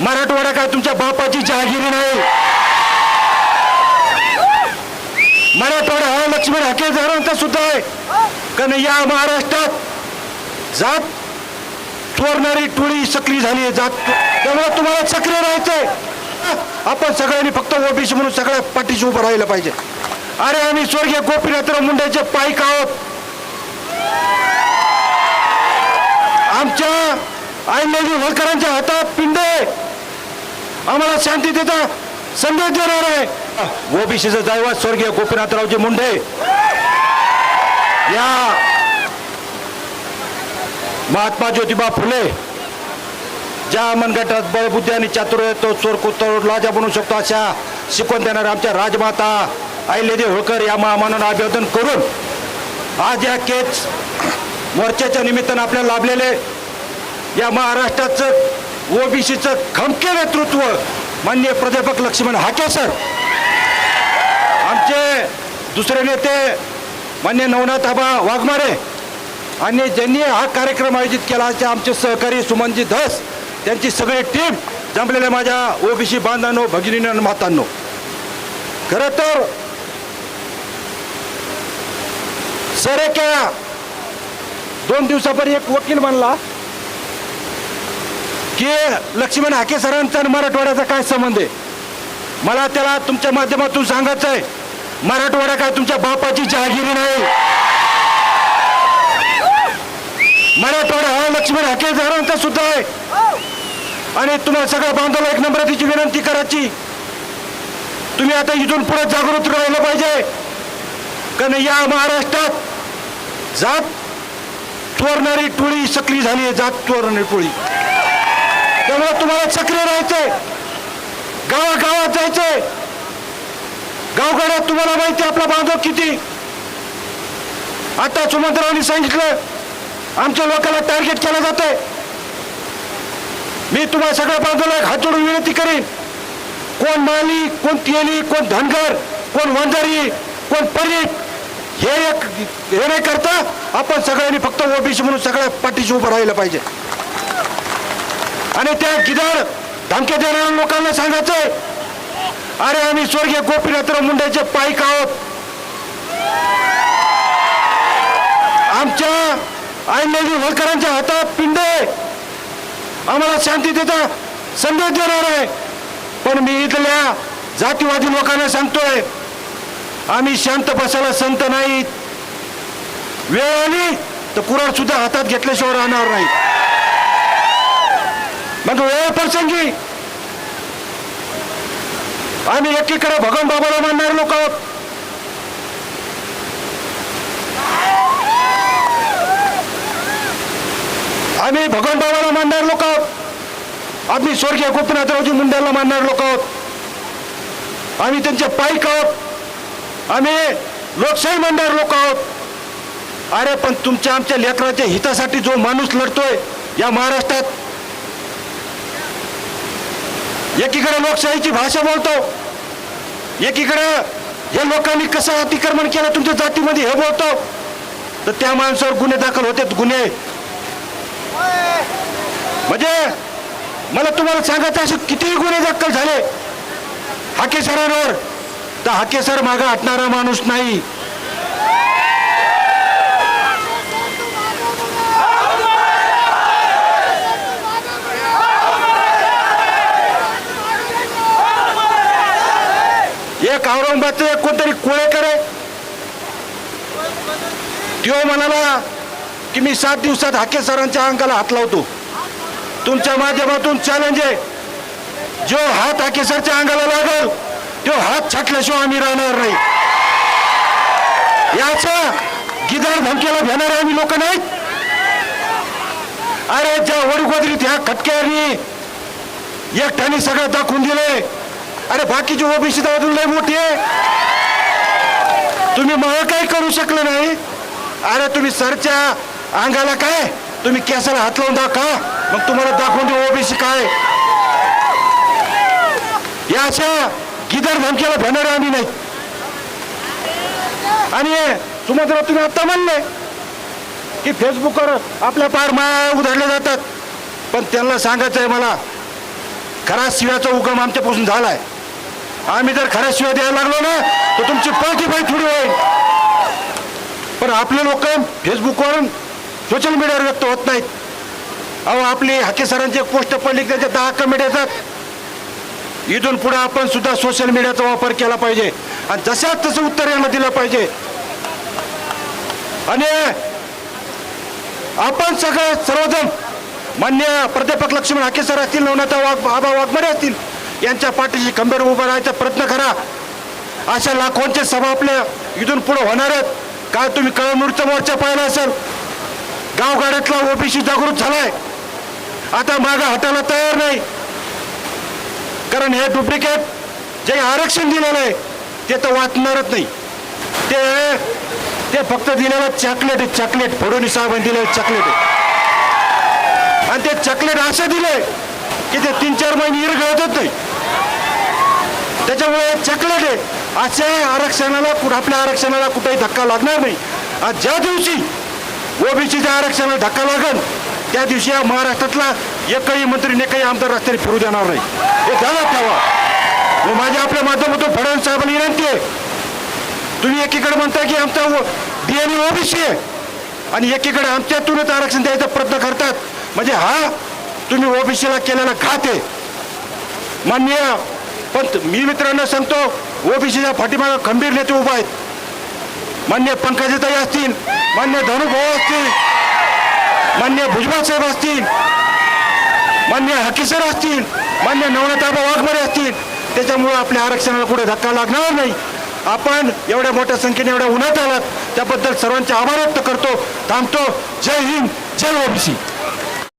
मराठवाडा काय तुमच्या बापाची जहागिरी नाही? मराठवाडा हा लक्ष्मण हाकेदारांचा सुद्धा आहे. कारण या महाराष्ट्रात जात चोरणारी टोळी सक्रिय झाली आहे जात त्यामुळे तुम्हाला सक्रिय राहायचंय. आपण सगळ्यांनी फक्त ओबीसी म्हणून सगळ्या पाठीशी उभं राहिलं पाहिजे. अरे आम्ही स्वर्गीय गोपीनाथराव मुंडेचे पाईक आहोत. आमच्या आईनजी होळकरांच्या हातात पिंड. आहे आम्हाला शांततेचा संदेश देणार आहे. ओबीसीचं दैवत स्वर्गीय गोपीनाथरावजी मुंडे. या महात्मा ज्योतिबा फुले ज्या मनगटात बळबुद्धी आणि चातुर्य तो चोर कुतोर लाजा बनू शकतो अशा शिकवण देणाऱ्या आमच्या राजमाता अहिल्यादेवी होळकर या महामानानं अभिवादन करून आज या केच मोर्चाच्या निमित्तानं आपल्याला लाभलेले या महाराष्ट्राचं ओबीसीचं खमके नेतृत्व मान्य प्राध्यापक लक्ष्मण हाके सर. आमचे दुसरे नेते मान्य नवनाथ आबा वाघमारे आणि ज्यांनी हा कार्यक्रम आयोजित केला असे आमचे सहकारी सुमनजी धस त्यांची सगळी टीम जमलेल्या माझ्या ओबीसी बांधांनो भगिनीनो मातांनो. खरं तर सर एका दोन दिवसापूर्वी एक वकील म्हणला की लक्ष्मण हाके सरांचा आणि मराठवाड्याचा काय संबंध आहे? मला त्याला तुमच्या माध्यमातून सांगायचं आहे. मराठवाडा काय तुमच्या बापाची जहागिरी नाही? मराठवाडा हा लक्ष्मण हाके सरांचा सुद्धा आहे. आणि तुम्हाला सगळ्या बांधवाला एक नम्रतेची विनंती करायची. तुम्ही आता इथून पुढे जागृत राहिलं पाहिजे. कारण या महाराष्ट्रात जात चोरणारी टोळी सकली झाली आहे जात चोरणारी टोळी. त्यामुळे तुम्हाला सक्रिय राहायचंय गावागावात जायचंय. गावगाड्यात तुम्हाला माहिती आहे आपला बांधव किती. आता सुमंतरावांनी सांगितलं आमच्या लोकांना टार्गेट केलं जातंय. मी तुम्हाला सगळ्या बांधवला हात जोडून विनंती करीन. कोण माली कोण तेली कोण धनगर कोण वंजारी कोण परीट हे एक हे नाही करता आपण सगळ्यांनी फक्त ओबीसी म्हणून सगळ्या पाठीशी उभं राहिलं पाहिजे. आणि त्या गिधाड धमक्या देणाऱ्या लोकांना सांगायचंय. अरे आम्ही स्वर्गीय गोपीनाथराव मुंडेचे पाईक आहोत. आमच्या आईनवी होळकरांच्या हातात पिंड. आहे आम्हाला शांततेचा संदेश देणार आहे. पण मी इथल्या जातीवादी लोकांना सांगतोय आम्ही शांत बसायला संत नाहीत. वेळ आली तर कुराड सुद्धा हातात घेतल्याशिवाय राहणार नाही. मग वेळ प्रसंगी! आम्ही एकीकडे भगवान बाबाला मानणारे लोक आहोत. आम्ही भगवान बाबाला मानणारे लोक आहोत. आम्ही स्वर्गीय गोपीनाथरावजी मुंड्याला मानणारे लोक आहोत. आम्ही त्यांचे पाईक आहोत. आम्ही लोकशाही मानणारे लोक आहोत. अरे पण तुमच्या आमच्या लेकराच्या हितासाठी जो माणूस लढतोय या महाराष्ट्रात एकीकडे लोकशाहीची भाषा बोलतो. एकीकडे या लोकांनी कसं अतिक्रमण केलं तुमच्या जातीमध्ये हे बोलतो. तर त्या माणसावर गुन्हे दाखल होते गुन्हे. म्हणजे मला तुम्हाला सांगायचं असे कितीही गुन्हे दाखल झाले हाके सरांवर तर हाके सर मागं हटणारा माणूस नाही. एक एक कोणतरी कोळेकर आहे? त्यो म्हणाला की मी सात दिवसात हाके सरांच्या अंगाला हात लावतो. तुमच्या माध्यमातून चॅलेंज आहे. जो हात हाके सरच्या अंगाला लागल तो हात छाटल्याशिवाय आम्ही राहणार नाही. याचा गिदार धमकेला घेणार आम्ही लोक नाहीत. अरे ज्या वडगोदरीत ह्या खटक्यानी एकट्याने सगळं दाखवून दिले अरे बाकीची ओबीसी अजून लय मोठी आहे. तुम्ही मग काही करू शकलं नाही. अरे तुम्ही सरच्या अंगाला काय? तुम्ही केसाला हात लावून दाखवा. मग तुम्हाला दाखवून देऊ ओबीसी काय. या अशा गिदर धमक्याला भेणारे आम्ही नाही. आणि सुमात्रा तुम्ही आता म्हणले की फेसबुकवर आपल्या पार माया उधळल्या जातात. पण त्यांना सांगायचं आहे मला खरा शिव्याचा उगम आमच्यापासून झालाय. आम्ही जर खऱ्या शिवाय द्यायला लागलो ना तर तुमची पळती पाय थोडी होईल. पण आपले लोक फेसबुकवरून सोशल मीडियावर व्यक्त होत नाहीत. अहो आपली हाके सरांची पोस्ट पडली की त्याच्या दहा कमेंट येतात. इथून पुढे आपण सुद्धा सोशल मीडियाचा वापर केला पाहिजे. आणि जशाच तसं उत्तर यांना दिलं पाहिजे. आणि आपण सगळे सर्वजण मान्य प्राध्यापक लक्ष्मण हाके सर असतील नवनाथा वाघ आबा वाघमारे असतील यांच्या पाठीशी खंबीर उभं राहायचा प्रयत्न करा. अशा लाखोंचे सभा आपल्या इथून पुढे होणार आहेत. काय तुम्ही कळमनुरचा मोर्चा पाहिला असेल? गावगाड्यातला ओबीसी जागृत झालाय. आता मागा हटायला तयार नाही. कारण हे डुप्लिकेट जे आरक्षण दिलेलं आहे ते तर वाचणारच नाही. ते ते फक्त दिलेलं चॉकलेट आहे चॉकलेट फडणवीस साहेबांनी दिलेलं चॉकलेट आहे. आणि ते चॉकलेट असं दिलंय की ते तीन चार महिने इरगळतच नाही. त्याच्यामुळे चकलेट आहे. अशा आरक्षणाला कुठं आपल्या आरक्षणाला कुठेही धक्का लागणार नाही. आणि ज्या दिवशी ओबीसीच्या आरक्षणाला धक्का लागल त्या दिवशी या महाराष्ट्रातला एकही मंत्री काही आमदार रस्त्याने फिरू देणार नाही. हे ध्यानात ठेवा. मी माझ्या आपल्या माध्यमातून फडणवीस साहेबांना विनंती आहे. तुम्ही एकीकडे म्हणता की आमचा डीएनए ओबीसी आहे. आणि एकीकडे आमच्यातूनच आरक्षण द्यायचा प्रयत्न करतात. म्हणजे हा तुम्ही ओबीसीला केलेला घात आहे. मान्य पण मी मित्रांना सांगतो ओबीसीच्या पाठीमागे खंबीर नेते उभा आहेत. मान्य पंकजाताई असतील मान्य धनुभाऊ असतील मान्य भुजबळ साहेब असतील मान्य हकीसर असतील मान्य नवनाथाबा वाघमारे असतील. त्याच्यामुळे आपल्या आरक्षणाला कुठे धक्का लागणार नाही. आपण एवढ्या मोठ्या संख्येने एवढ्या उन्हात आलात त्याबद्दल सर्वांचे आभार व्यक्त करतो थांबतो. जय हिंद जय ओबीसी.